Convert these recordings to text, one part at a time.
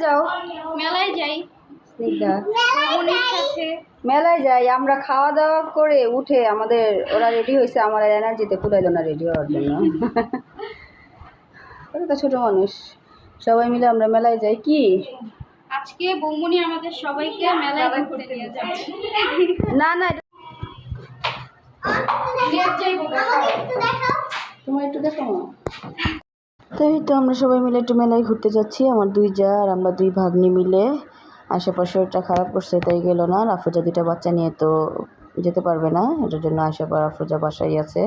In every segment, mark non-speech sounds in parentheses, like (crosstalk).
যাও। মেলায় যাই। স্নিগ্ধা। মেলায় যাই আমরা খাওয়া দাওয়া করে উঠে আমাদের ওরা রেডি হয়েছে আমার এনার্জিতে পুরাইলো না রেডি হওয়ার জন্য। (laughs) ওরা তো ছোটো মানুষ। সবাই মিলে আমরা মেলায় যাই কি? আজকে বৌমনি আমাদের সবাইকে মেলায় ঘুরতে নিয়ে যাচ্ছে না না তোমার একটু দেখো। তো এই তো আমরা সবাই মিলে একটু মেলায় ঘুরতে যাচ্ছি, আমার দুই যা আর আমরা দুই ভাগ্নি মিলে। আশেপাশে শরীরটা খারাপ করছে, তাই গেল না। আফরোজা দুইটা বাচ্চা নিয়ে তো যেতে পারবে না। এটার জন্য আশেপার আফরোজা বাসাই আছে।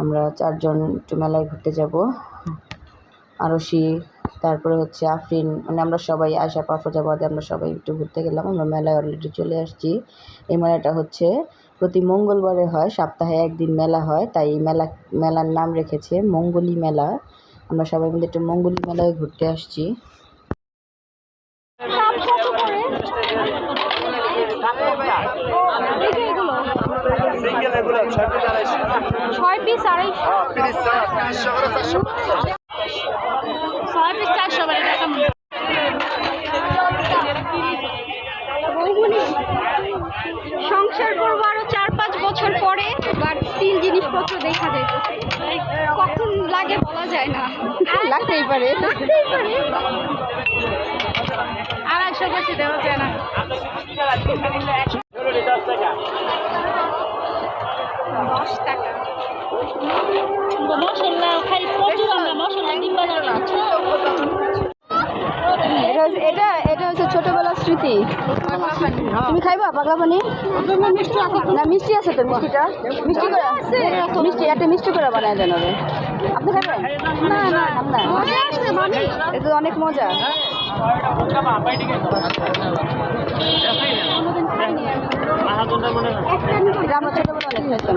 আমরা চারজন একটু মেলায় ঘুরতে যাব। আরশি, তারপরে হচ্ছে আফরিন মানে আমরা সবাই, আশা আফরোজাবাদে আমরা সবাই একটু ঘুরতে গেলাম। আমরা মেলায় অলরেডি চলে আসছি। এই মেলাটা হচ্ছে প্রতি মঙ্গলবারে হয়, সপ্তাহে একদিন মেলা হয়। তাই মেলা, মেলার নাম রেখেছে মঙ্গলী মেলা। আমরা সবাই মিলে একটু মঙ্গলী মেলায় ঘুরতে আসছি। ছয় পিস আড়াইশো। ছয় পিস চারশো সংসার করব আরও চার পাঁচ বছর পরে। স্টিল জিনিসপত্র দেখা যাইতেছে কখন লাগে বলা যায় না। লাগতেই পারে। লাগতেই পারে। আড়াইশো বেশি দেওয়া যায় না। দশ টাকা। মশলা খাই প্রচুর আমরা মশলা ডিব্বা এটা এটা এটা হচ্ছে ছোটবেলার স্মৃতি। তুমি খাইবা পাগলা পানি? না, মিষ্টি আছে তো মিষ্টিটা? মিষ্টি করে মিষ্টি, একটা মিষ্টি করে বানায় দেন হবে আপনি খাবেন না অনেক মজা। আমরা ছোটবেলা অনেক খাইতাম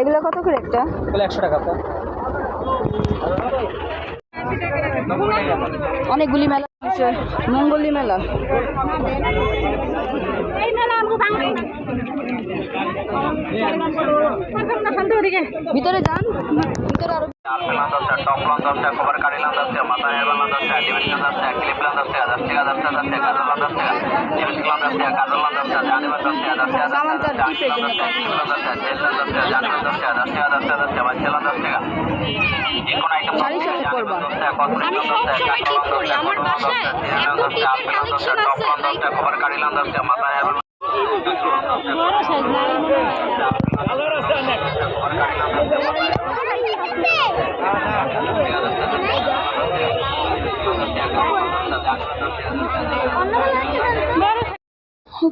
এগুলো কত করে একটা? একশো টাকা অনেকগুলি মেলা হচ্ছে মঙ্গলি মেলা। ভিতরে যান। ভিতরে আরও আপেল দশটা টপ লন দশটা কভার কারি লন দশটা মাথা হেয়ার লন দশটা ডিমেশন দশটা ক্লিপ লন দশটা দশ টাকা দশটা দশটা কাজল লন দশটা ডিমেশন লন দশটা কাজল লন দশটা জানিবার দশটা দশটা সামান দশটা চার জানি লন দশটা ক্লিপ লন দশটা জেল লন দশটা জানিবার দশটা দশ টাকা দশটা দশটা বাচ্চা লন দশ টাকা যে কোনো আইটেম শাড়ির সাথে পরবা। আমি সবসময় ঠিক করি আমার বাসায় এত টিপের কালেকশন আছে দশটা কভার কারি লন মাথা হেয়ার বড় সাইজ না এই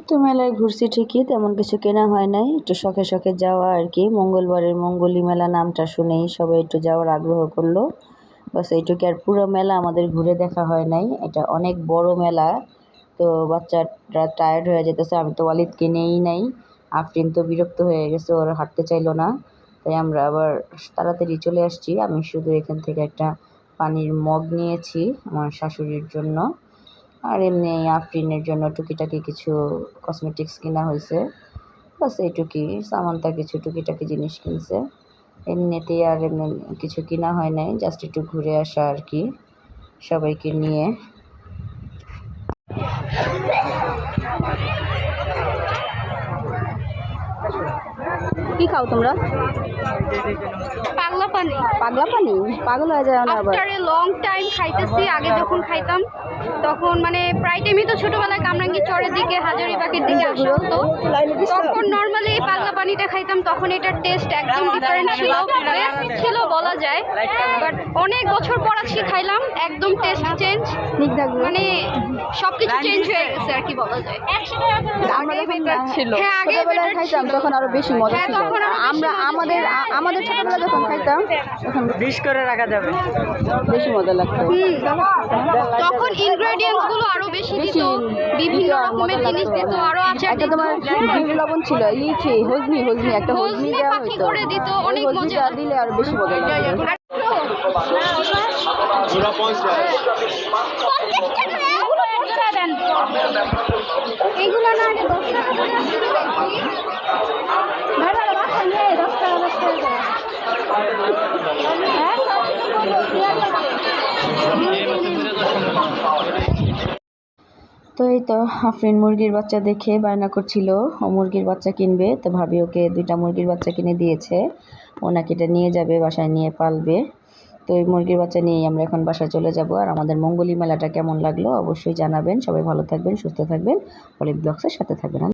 তো মেলায় ঘুরছি ঠিকই, তেমন কিছু কেনা হয় নাই। একটু শখে শখে যাওয়া আর কি। মঙ্গলবারের মঙ্গলী মেলা নামটা শুনেই সবাই একটু যাওয়ার আগ্রহ করল। বাস এইটুকু আর পুরো মেলা আমাদের ঘুরে দেখা হয় নাই। এটা অনেক বড় মেলা, তো বাচ্চারা টায়ার্ড হয়ে যেতেছে। আমি তো ওয়ালিদকে নেই নাই। আফরিন তো বিরক্ত হয়ে গেছে, ওর হাঁটতে চাইলো না। তাই আমরা আবার তাড়াতাড়ি চলে আসছি। আমি শুধু এখান থেকে একটা পানির মগ নিয়েছি আমার শাশুড়ির জন্য। আর এমনি আফরিনের জন্য টুকিটাকি কিছু কসমেটিক্স কেনা হয়েছে। বাস এইটুকুই সামান্তা কিছু টুকিটাকি জিনিস কিনছে। এমনিতেই আর এমনি কিছু কিনা হয় নাই, জাস্ট একটু ঘুরে আসা আর কি, সবাইকে নিয়ে কি খাও তোমরা? পাগলা পানি। পাগলা পানি? পাগল হয়ে যায় না আবার। লং টাইম খাইতেছি আগে যখন খাইতাম তখন মানে প্রায় টাইমই তো ছোটবেলায় কামরাঙ্গি চরের দিকে হাজারিবাগের দিকে আসা হতো। তখন নর্মালি এই পাগলা পানিটা খাইতাম তখন এটার টেস্ট একদম ডিফারেন্ট ছিল বেস্ট ছিল বলা যায়। বাট অনেক বছর পর আজকে খাইলাম একদম টেস্ট চেঞ্জ মানে সবকিছু চেঞ্জ হয়ে গেছে আর কি বলা যায়। আমরা যখন ছিল। হ্যাঁ, ছোটবেলায় খাইতাম তখন আরও বেশি মজা হ্যাঁ, ছিল। আমরা আমাদের আমাদের ছোটবেলায় যখন খাইতাম বিশ করে রাখা যাবে। বেশি মজা লাগতো। তখন ইনগ্রেডিয়েন্টসগুলো আরও বেশি দিত বিভিন্ন রকমের জিনিস। দিত আরও আচার একটা তোমার বিট লবণ ছিল ইয়েছে হজমি হজমি একটা হজমি দেওয়া পাখি হইতো করে দিত, অনেক মজা। দিলে আর বেশি মজা জোড়া না আগে দশ টাকা করে আসছিল ভাই ভালো বাসা নিয়ে দশ টাকা দশ টাকা করে। হ্যাঁ, পেঁয়াজ আছে। তো এই তো আফরিন মুরগির বাচ্চা দেখে বায়না করছিল। ও মুরগির বাচ্চা কিনবে, তো ভাবি ওকে দুইটা মুরগির বাচ্চা কিনে দিয়েছে। ও নাকি এটা নিয়ে যাবে, বাসায় নিয়ে পালবে। তো এই মুরগির বাচ্চা নিয়েই আমরা এখন বাসায় চলে যাব। আর আমাদের মঙ্গলী মেলাটা কেমন লাগল অবশ্যই জানাবেন। সবাই ভালো থাকবেন, সুস্থ থাকবেন। অলিভ ব্লগসের সাথে থাকবেন।